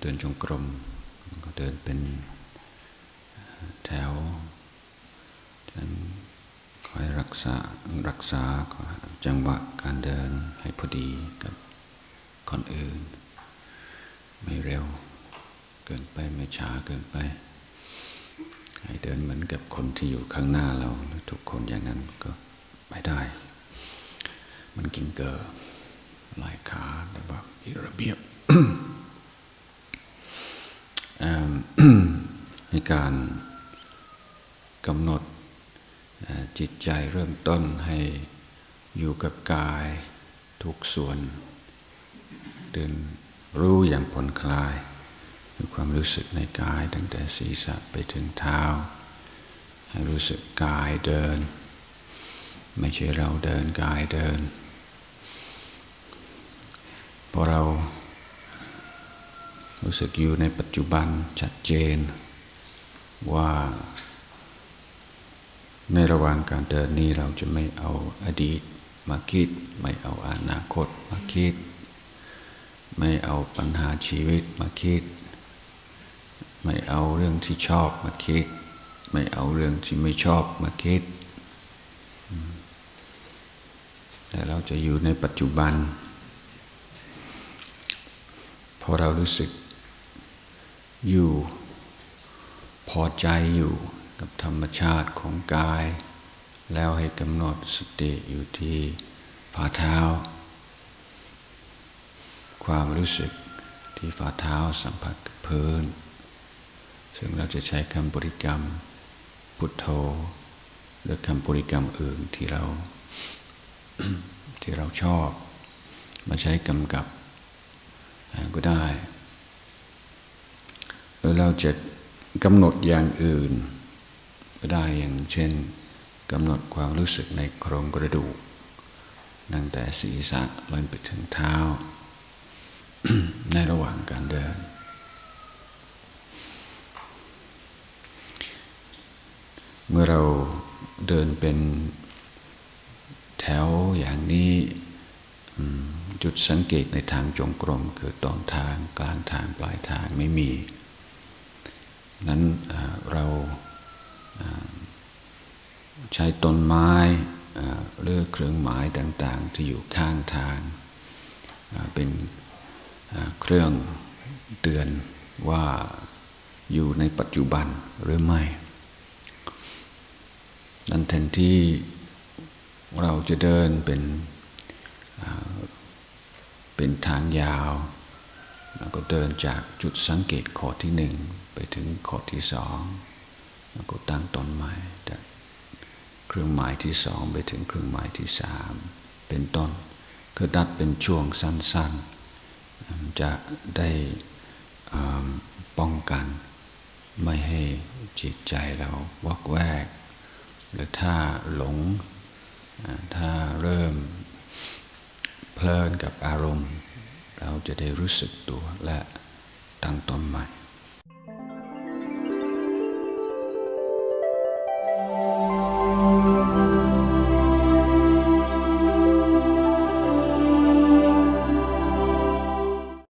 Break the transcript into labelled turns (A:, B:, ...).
A: เดินจงกรมก็เดินเป็นแถวฉันคอยรักษารักษาจังหวะการเดินให้พอดีกับคนอื่น ไม่เร็วเกินไปไม่ช้าเกินไป ให้เดินเหมือนกับคนที่อยู่ข้างหน้าเราทุกคนอย่างนั้นก็ไม่ได้ มันกินเกอหลายขาแต่ว่าอีระเบียบ ในการกำหนดจิตใจเริ่มต้นให้อยู่กับกายทุกส่วนเดินรู้อย่างผ่อนคลายมีความรู้สึกในกายตั้งแต่ศีรษะไปถึงเท้า ให้รู้สึกกายเดิน ไม่ใช่เราเดินกายเดิน พอเรา รู้สึกอยู่ในปัจจุบันชัดเจน ว่า ในระหว่างการเดินนี้เราจะไม่เอาอดีตมาคิด ไม่เอาอนาคตมาคิด ไม่เอาปัญหาชีวิตมาคิด ไม่เอาเรื่องที่ชอบมาคิด ไม่เอาเรื่องที่ไม่ชอบมาคิด แต่เราจะอยู่ในปัจจุบันพอเรารู้สึก อยู่ พอใจอยู่กับธรรมชาติของกาย แล้วให้กำหนดสติอยู่ที่ฝ่าเท้า ความรู้สึกที่ฝ่าเท้าสัมผัสกับพื้น ซึ่งเราจะใช้คำบริกรรมพุทโธหรือคำบริกรรมอื่นที่เราที่เราชอบ มาใช้กำกับก็ได้ เราจะกำหนดอย่างอื่นก็ได้อย่างเช่นกำหนดความรู้สึกในโครงกระดูกตั้งแต่ศีรษะลงไปถึงเท้า ในระหว่างการเดิน เมื่อเราเดินเป็นแถวอย่างนี้จุดสังเกตในทางจงกรมคือตอนทางกลางทางปลายทางไม่มี นั้นเราใช้ต้นไม้หรือเครื่องหมายต่างๆ ที่อยู่ข้างทางเป็นเครื่องเตือนว่าอยู่ในปัจจุบันหรือไม่ นั้นแทนที่เราจะเดินเป็นเป็นทางยาว แล้วก็เดินจากจุดสังเกตข้อที่หนึ่งไปถึงข้อที่สองแล้วก็ตั้งต้นใหม่จากเครื่องหมายที่สองไปถึงเครื่องหมายที่สามเป็นต้นคือดัดเป็นช่วงสั้นๆ จะได้ป้องกัน ไม่ให้จิตใจเราวักแวก หรือถ้าหลง ถ้าเริ่มเพลินกับอารมณ์ เราจะได้รู้สึกตัวและตั้งต้นใหม่